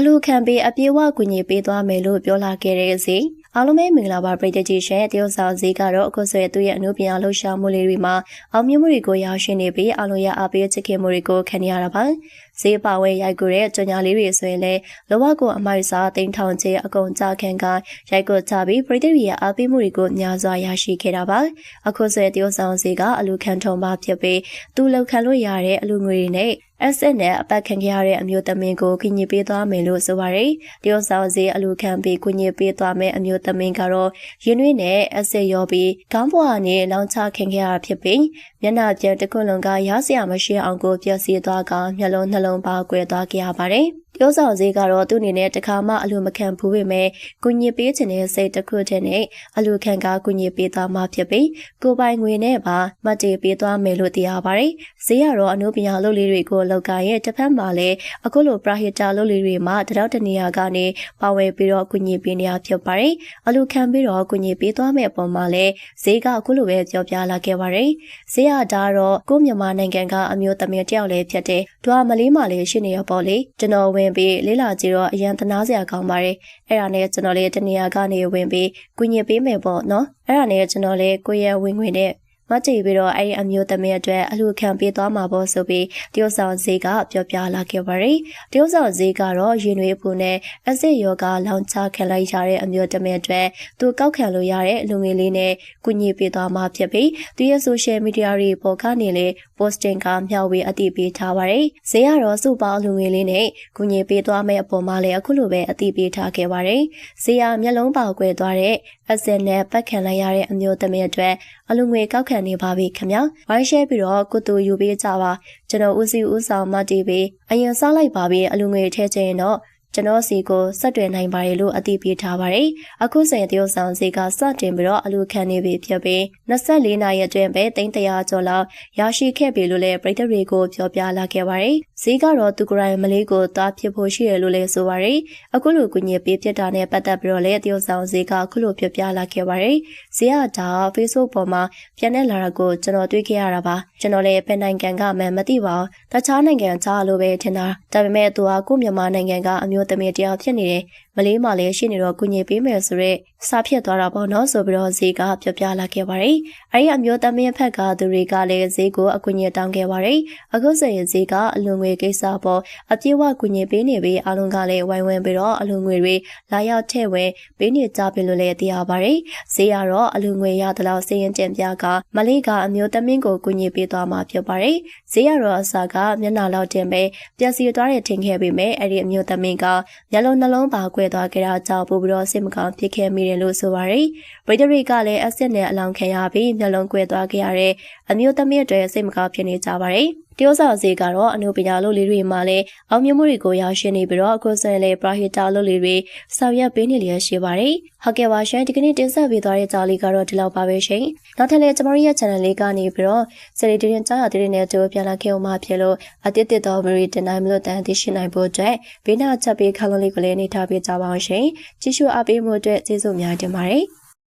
အလူခံပေးအပြေဝကူညီပေးသွားမယ်လို့ပြောလာခဲ့တဲ့စီအားလုံးပဲမင်္ဂလာပါပရိသတ်ကြီးရှင်တရုတ်ဆောင်ဈေးကတော့အခုဆိုရင်သူ့ရဲ့အမှုပညာလှူရှာမှုလေးတွေမှာအောင်မြင်မှုတွေကိုရရှိနေပြီးအားလုံးရအားပေးချစ်ခင်မှုတွေကိုခံရတာပါဈေးပါဝဲရိုက်ကူတဲ့ကြညာလေးတွေဆိုရင်လည်းလောဘကိုအမိုက်စားတိန်ထောင်ချေအကုန်ကြခံကရိုက်ကူချပြီးပရိသတ်ရဲ့အားပေးမှုတွေကိုများစွာရရှိခဲ့တာပါအခုဆိုရင်တရုတ်ဆောင်ဈေးကအလူခံထုံပါဖြစ်ပြီးသူ့လောက်ခံလို့ရတဲ့အလူငွေတွေနဲ့ အဆက်နဲ့အပတ်ခံခဲ့ရတဲ့အမျိုးသမီးကိုကူညီပေးသွားမယ်လို့ဆိုပါရယ်တရုတ်ဆောင်စီအလူခံပြီးကူညီပေးသွားမယ်အမျိုးသမီးကတော့ရင်းနှွေးနဲ့အဆက်ရောပြီးခေါင်းပေါ်ကနေလောင်ချခင်ခဲ့ရဖြစ်ပြီးမျက်နှာပြန်တစ်ခုလုံးကရစရာမရှိအောင်ကိုပြည့်စည်သွားကမျက်လုံးနှလုံးပါကွယ်သွားခဲ့ရပါတယ် ပြောဆောင်စည်းကတော့သူ့အနေနဲ့တခါမှအလူမခံဘူးပေမဲ့ကုညစ်ပေးခြင်းနဲ့စိတ်တစ်ခုတည်းနဲ့အလူခံကကုညစ်ပေးသွားမှဖြစ်ပြီးကိုပိုင်ငွေနဲ့ပါမှတ်တည်ပေးသွားမယ်လို့သိရပါတယ်။ဈေးကတော့အနုပညာလုပ်လေးတွေကိုလောက်ကရဲ့တစ်ဖက်မှာလည်းအခုလိုပရာဟိတာလုပ်လေးတွေမှာတရောက်တနေရာကနေပါဝယ်ပြီးတော့ကုညစ်ပေးနေရဖြစ်ပါတယ်။အလူခံပြီးတော့ကုညစ်ပေးသွားမယ့်အပေါ်မှာလည်းဈေးကအခုလိုပဲပြောပြလာခဲ့ပါတယ်။ဈေးကဒါတော့ကိုမြန်မာနိုင်ငံကအမျိုးသမီးတယောက်လည်းဖြစ်တဲ့ဒွာမလေးမလေးရှိနေရပေါ့လေကျွန်တော်ဝင်ပြီးလေးလာကြည့်တော့အရန်သနာစရာကောင်းပါတယ်အဲ့ဒါနဲ့ကျွန်တော်လေးတနေရာကနေဝင်ပြီးကုညင်ပေးမယ်ပေါ့နော်အဲ့ဒါနဲ့ကျွန်တော်လေးကိုရဲဝင်ဝင်နဲ့ မကြည့်ပြီးတော့အဲ့ဒီအမျိုးသမီးအတွက်အလှခံပေးသွားမှာပေါ့ဆိုပြီးတရုတ်ဆောင်ဈေးကပြောပြလာခဲ့ပါတယ်။တရုတ်ဆောင်ဈေးကတော့ရင်နွေးပူနဲ့အစစ်ယောဂလောင်ချခံလိုက်ရတဲ့အမျိုးသမီးအတွက်သူကောက်ခံလို့ရတဲ့လူငယ်လေးနဲ့ကုညီပေးသွားမှာဖြစ်ပြီးသူရဲ့ social media တွေပေါ်ကနေလေ posting ကမျှဝေအတည်ပြုထားပါတယ်။ဈေးကတော့စုပေါင်းလူငယ်လေးနဲ့ကုညီပေးသွားမယ့်အပေါ်မှာလည်းအခုလိုပဲအတည်ပြုထားခဲ့ပါတယ်။ဈေးကမျက်လုံးပေါက်ကွယ်သွားတဲ့အစစ်နဲ့ပတ်ခံလိုက်ရတဲ့အမျိုးသမီးအတွက်အလူငွေကောက်ခံနေပါပြီခင်ဗျာ။ဝိုင်းရှဲပြီးတော့ကုတူယူပေးကြပါကျွန်တော်ဦးစီဦးဆောင်မတီးပြီးအရင်စားလိုက်ပါပြီအလူငွေထဲချင်တော့ ကျွန်တော်စီကိုဆက်တွယ်နိုင်ပါတယ်လို့အသိပေးထားပါတယ်။အခုဆိုရင်တရုတ်ဆောင်စီကစတင်ပြီးတော့အလူခံနေပြီဖြစ်ပြီး24နာရီအတွင်းပဲတိန်းတရာကျော်လောက်ရရှိခဲ့ပြီလို့လည်းပြည်သူတွေကိုပြောပြလာခဲ့ပါတယ်။ဈေးကတော့သူကရိုင်မလေးကိုသွားဖြစ်ဖို့ရှိတယ်လို့လည်းဆိုပါတယ်။အခုလိုကုညစ်ပေးဖြစ်တာနဲ့ပတ်သက်ပြီးတော့လည်းတရုတ်ဆောင်ဈေးကအခုလိုပြောပြလာခဲ့ပါတယ်။ဈေးကဒါ Facebook ပေါ်မှာပြန်နေလာတာကိုကျွန်တော်တွေ့ခဲ့ရတာပါ။ကျွန်တော်လည်းဘယ်နိုင်ငံကမှမသိပါဘူး။တခြားနိုင်ငံကြားလို့ပဲထင်တာ။ဒါပေမဲ့သူကကိုမြန်မာနိုင်ငံကအမျိုးသမီးတယောက်ဖြစ်နေတယ် မလေးမှလည်းရှိနေတော့ကုညင်ပေးမယ်ဆိုတော့စာဖြစ်သွားတာပေါ့နော်ဆိုပြီးတော့ဈေးကပြောပြလာခဲ့ပါတယ်အဲ့ဒီအမျိုးသမီးဖက်ကသူတွေကလည်းဈေးကိုအကုညင်တောင်းခဲ့ပါတယ်အခုဆိုရင်ဈေးကအလွန်ငွေကိစ္စပေါ့အပြည့်ဝကုညင်ပေးနေပြီးအလုံးကလည်းဝိုင်းဝန်းပြီးတော့အလွန်ငွေတွေလာရောက်ထည့်ဝင်ပေးနေကြပြီလို့လည်းသိရပါတယ်ဈေးကတော့အလွန်ငွေရသလောက်စည်ရင်တင်ပြကမလေးကအမျိုးသမီးကိုကုညင်ပေးသွားမှာဖြစ်ပါတယ်ဈေးကတော့အစာကမျက်နှာလောက်တင်ပဲပျက်စီးသွားတဲ့ထင်ခဲ့ပေမဲ့အဲ့ဒီအမျိုးသမီးကမျက်လုံးနှလုံးပါကွဲသွားခဲ့တာကြောင့်ပိုပြီးတော့စိတ်မကောင်းဖြစ်ခဲ့မိတယ်လို့ဆိုပါရယ်ဗိဒရီကလည်းအစစ်နဲ့အလောင်းခံရပြီးမျက်လုံးကွဲသွားခဲ့ရတဲ့အမျိုးသမီးတွေစိတ်မကောင်းဖြစ်နေကြပါရယ် တရုတ်ဆောင်စီကတော့အနုပညာလုပ်လေးတွေမှာလည်းအောင်မြင်မှုတွေကိုရရှိနေပြီးတော့အခုဆိုရင်လည်းပရာဟီတာလုပ်လေးတွေဆောင်ရွက်ပေးနေလျက်ရှိပါတယ်။ဟုတ်ကဲ့ပါရှင်ဒီကနေ့တင်ဆက်ပေးသွားတဲ့ကြားလေးကတော့ဒီလောက်ပါပဲရှင်။နောက်ထပ်လည်းကျမတို့ရဲ့ channel လေးကနေပြီးတော့စရီတင်ကြားရတဲ့နဲ့တို့ပြန်လာခဲ့အောင်မှဖြစ်လို့အတိတ်တော်ဗရီတင်နိုင်မလို့တန်သိရှိနိုင်ဖို့အတွက်ဘေးနာချက်ပေးခါလုံးလေးကိုလည်းနေထားပေးကြပါအောင်ရှင်။ကြည့်ရှုအားပေးမှုအတွက်ကျေးဇူးများတင်ပါတယ်။